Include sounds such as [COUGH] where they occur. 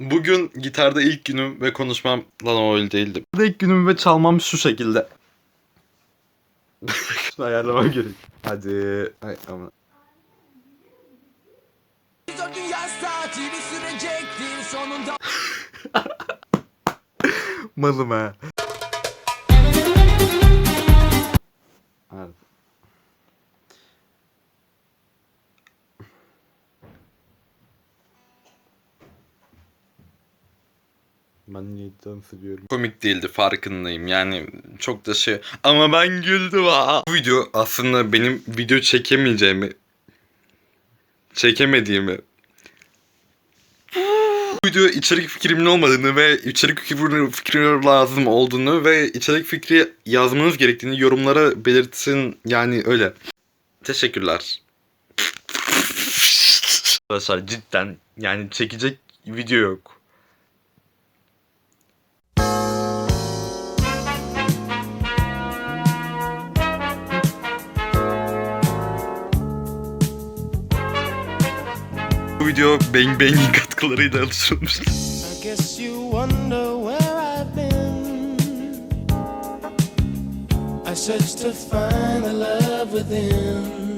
Bugün gitarda ilk günüm ve konuşmam lan o öyle değildi. İlk günüm ve çalmam şu şekilde. Şunu ayarlamam gerek. Hadi. Ay ama. Dört dünya saatini sürecektir sonunda Malım ha. Evet. Ben niye dans ediyorum? Komik değildi farkındayım yani çok da şey ama ben güldüm ha. Bu video aslında benim video çekemeyeceğimi çekemediğimi bu video içerik fikrimin olmadığını ve içerik fikri, fikri lazım olduğunu ve içerik fikri yazmanız gerektiğini yorumlara belirtin yani öyle. Teşekkürler. Arkadaşlar cidden yani çekecek video yok. Bu video Bang Bang'in [LAUGHS] katkılarıyla oluşturulmuş. I guess you wonder where I've been. I searched to find the love within.